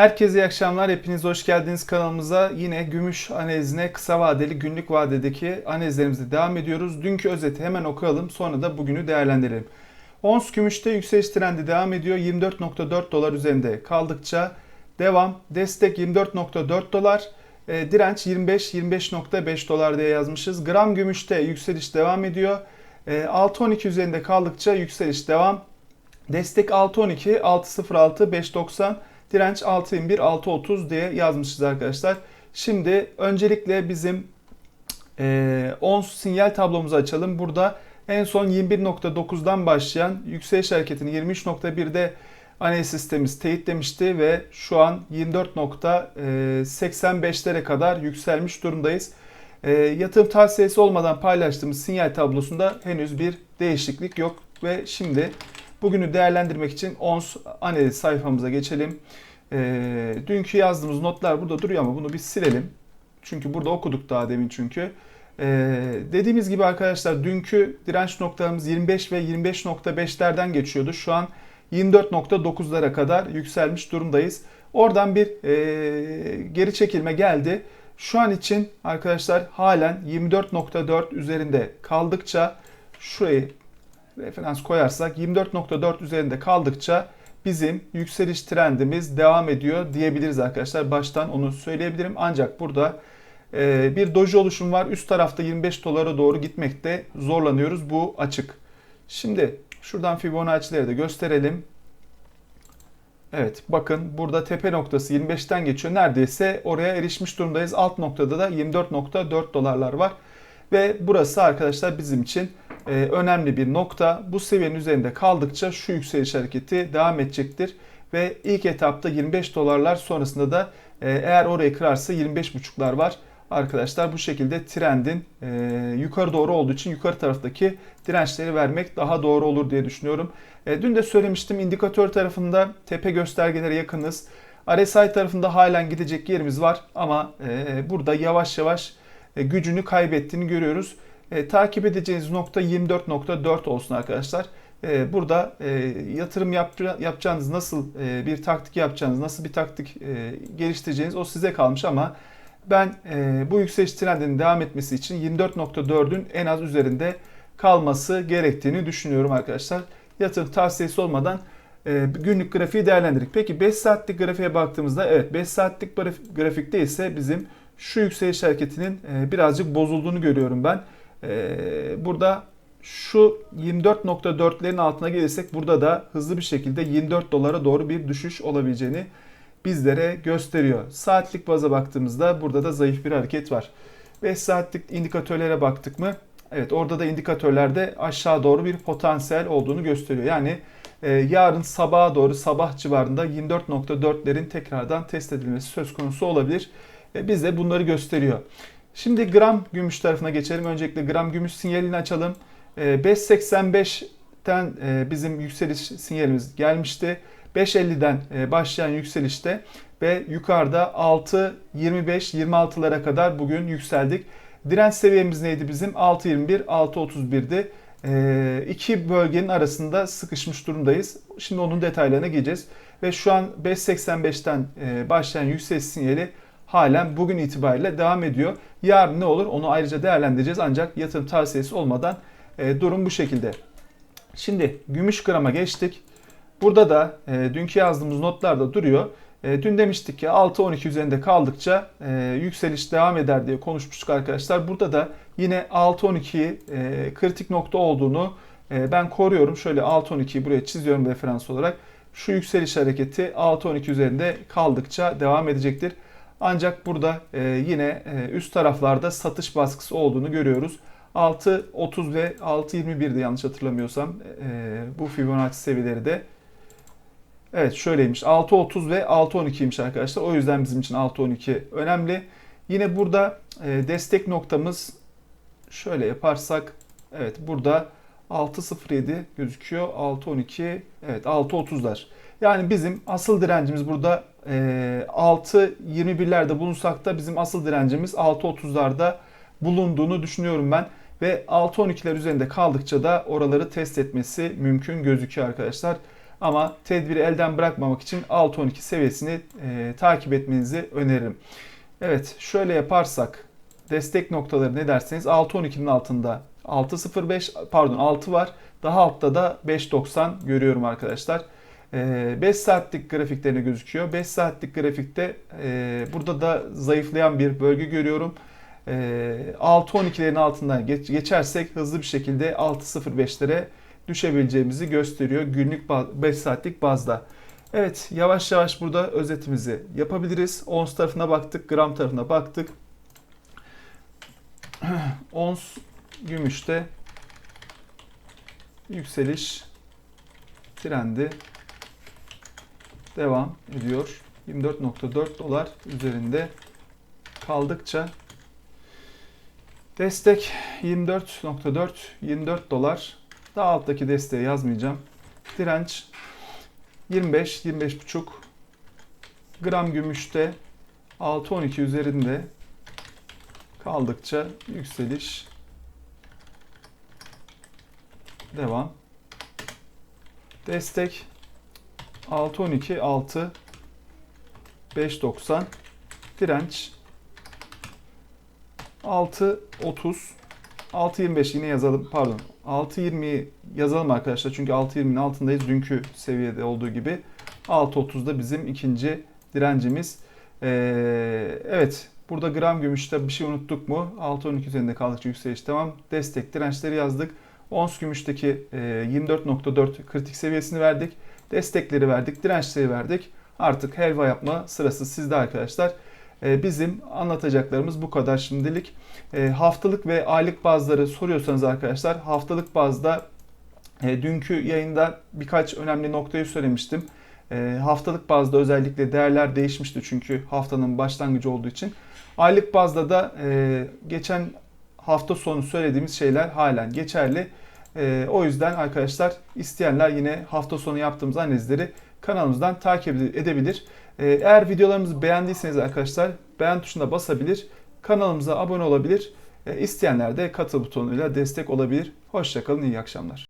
Herkese iyi akşamlar. Hepiniz hoş geldiniz kanalımıza. Yine gümüş analizine kısa vadeli günlük vadedeki analizlerimize devam ediyoruz. Dünkü özeti hemen okuyalım sonra da bugünü değerlendirelim. Ons gümüşte yükseliş trendi devam ediyor. 24.4 dolar üzerinde kaldıkça devam. Destek 24.4 dolar. E, direnç 25-25.5 dolar diye yazmışız. Gram gümüşte yükseliş devam ediyor. E, 6.12 üzerinde kaldıkça yükseliş devam. Destek 6.12, 6.06, 5.90. Direnç 6.21, 6.30 diye yazmışız arkadaşlar. Şimdi öncelikle bizim e, ons sinyal tablomuzu açalım. Burada en son 21.9'dan başlayan yükseliş hareketini 23.1'de analiz sistemimiz teyitlemişti ve şu an 24.85'lere kadar yükselmiş durumdayız. E, yatırım tavsiyesi olmadan paylaştığımız sinyal tablosunda henüz bir değişiklik yok ve şimdi bugünü değerlendirmek için ONS analiz sayfamıza geçelim. E, dünkü yazdığımız notlar burada duruyor ama bunu bir silelim. Çünkü burada okuduk daha demin çünkü. Ee, dediğimiz gibi arkadaşlar dünkü direnç noktalarımız 25 ve 25.5'lerden geçiyordu. Şu an 24.9'lara kadar yükselmiş durumdayız. Oradan bir e, geri çekilme geldi. Şu an için arkadaşlar halen 24.4 üzerinde kaldıkça şurayı referans koyarsak 24.4 üzerinde kaldıkça bizim yükseliş trendimiz devam ediyor diyebiliriz arkadaşlar. Baştan onu söyleyebilirim. Ancak burada e, bir doji oluşum var. Üst tarafta 25 dolara doğru gitmekte zorlanıyoruz. Bu açık. Şimdi şuradan Fibonacci'leri de gösterelim. Evet bakın burada tepe noktası 25'ten geçiyor. Neredeyse oraya erişmiş durumdayız. Alt noktada da 24.4 dolarlar var. Ve burası arkadaşlar bizim için e, önemli bir nokta. Bu seviyenin üzerinde kaldıkça şu yükseliş hareketi devam edecektir. Ve ilk etapta 25 dolarlar sonrasında da e, eğer orayı kırarsa 25.5'lar var. Arkadaşlar bu şekilde trendin e, yukarı doğru olduğu için yukarı taraftaki dirençleri vermek daha doğru olur diye düşünüyorum. E, dün de söylemiştim indikatör tarafında tepe göstergelere yakınız. RSI tarafında halen gidecek yerimiz var ama e, burada yavaş yavaş e, gücünü kaybettiğini görüyoruz. E, takip edeceğiniz nokta 24.4 olsun arkadaşlar. E, burada e, yatırım yap, yapacağınız nasıl e, bir taktik yapacağınız, nasıl bir taktik e, geliştireceğiniz o size kalmış ama ben e, bu yükseliş trendinin devam etmesi için 24.4'ün en az üzerinde kalması gerektiğini düşünüyorum arkadaşlar. Yatırım tavsiyesi olmadan e, günlük grafiği değerlendirdik. Peki 5 saatlik grafiğe baktığımızda evet 5 saatlik grafikte ise bizim şu yükseliş hareketinin e, birazcık bozulduğunu görüyorum ben. E, burada şu 24.4'lerin altına gelirsek burada da hızlı bir şekilde 24 dolara doğru bir düşüş olabileceğini bizlere gösteriyor. Saatlik baza baktığımızda burada da zayıf bir hareket var. 5 saatlik indikatörlere baktık mı? Evet orada da indikatörlerde aşağı doğru bir potansiyel olduğunu gösteriyor. Yani e, yarın sabaha doğru sabah civarında 24.4'lerin tekrardan test edilmesi söz konusu olabilir. E, biz de bunları gösteriyor. Şimdi gram gümüş tarafına geçelim. Öncelikle gram gümüş sinyalini açalım. E, 5.85'ten e, bizim yükseliş sinyalimiz gelmişti. 5.50'den e, başlayan yükselişte ve yukarıda 6, 25, 26'lara kadar bugün yükseldik. Direnç seviyemiz neydi bizim? 6.21, 6.31'di. E, iki bölgenin arasında sıkışmış durumdayız. Şimdi onun detaylarına gireceğiz. Ve şu an 5.85'ten e, başlayan yükseliş sinyali halen bugün itibariyle devam ediyor. Yarın ne olur onu ayrıca değerlendireceğiz ancak yatırım tavsiyesi olmadan durum bu şekilde. Şimdi gümüş grama geçtik. Burada da e, dünkü yazdığımız notlarda duruyor. E, dün demiştik ki 6-12 üzerinde kaldıkça e, yükseliş devam eder diye konuşmuştuk arkadaşlar. Burada da yine 6-12'yi e, kritik nokta olduğunu e, ben koruyorum. Şöyle 6-12'yi buraya çiziyorum referans olarak. Şu yükseliş hareketi 6-12 üzerinde kaldıkça devam edecektir. Ancak burada e, yine e, üst taraflarda satış baskısı olduğunu görüyoruz. 6.30 ve 6.21'de yanlış hatırlamıyorsam e, bu Fibonacci seviyeleri de Evet şöyleymiş 6.30 ve 6.12'ymiş arkadaşlar. O yüzden bizim için 6.12 önemli. Yine burada e, destek noktamız şöyle yaparsak evet burada 6.07 gözüküyor. 6.12 evet 6.30'lar. Yani bizim asıl direncimiz burada e, 6.21'lerde bulunsak da bizim asıl direncimiz 6.30'larda bulunduğunu düşünüyorum ben. Ve 6.12'ler üzerinde kaldıkça da oraları test etmesi mümkün gözüküyor arkadaşlar. Ama tedbiri elden bırakmamak için 6-12 seviyesini e, takip etmenizi öneririm. Evet şöyle yaparsak destek noktaları ne derseniz 6-12'nin altında 6.05 pardon 6 var. Daha altta da 5.90 görüyorum arkadaşlar. 5 saatlik grafiklerine gözüküyor. 5 saatlik grafikte e, burada da zayıflayan bir bölge görüyorum. E, 6.12'lerin altından geç, geçersek hızlı bir şekilde 6.05'lere düşebileceğimizi gösteriyor günlük 5 saatlik bazda. Evet yavaş yavaş burada özetimizi yapabiliriz. Ons tarafına baktık, gram tarafına baktık. Ons gümüşte yükseliş trendi devam ediyor. 24.4 dolar üzerinde kaldıkça destek 24.4 24 dolar daha alttaki desteği yazmayacağım. Direnç 25 25.5 gram gümüşte 6.12 üzerinde kaldıkça yükseliş devam. Destek 6.12 6 5.90 direnç 6.30 6.25 yine yazalım pardon 6.20'yi yazalım arkadaşlar. Çünkü 6.20'nin altındayız dünkü seviyede olduğu gibi. 6.30'da bizim ikinci direncimiz. Ee, evet burada gram gümüşte bir şey unuttuk mu? 6.12 üzerinde kaldıkça yükseliş devam. Destek dirençleri yazdık. Ons gümüşteki e, 24.4 kritik seviyesini verdik destekleri verdik dirençleri verdik artık helva yapma sırası sizde arkadaşlar ee, bizim anlatacaklarımız bu kadar şimdilik. Ee, haftalık ve aylık bazları soruyorsanız arkadaşlar haftalık bazda e, dünkü yayında birkaç önemli noktayı söylemiştim. Ee, haftalık bazda özellikle değerler değişmişti çünkü haftanın başlangıcı olduğu için. Aylık bazda da e, geçen hafta sonu söylediğimiz şeyler halen geçerli. O yüzden arkadaşlar isteyenler yine hafta sonu yaptığımız analizleri kanalımızdan takip edebilir. Ee, eğer videolarımızı beğendiyseniz arkadaşlar beğen tuşuna basabilir, kanalımıza abone olabilir. Ee, isteyenler de katıl butonuyla destek olabilir. Hoşçakalın, iyi akşamlar.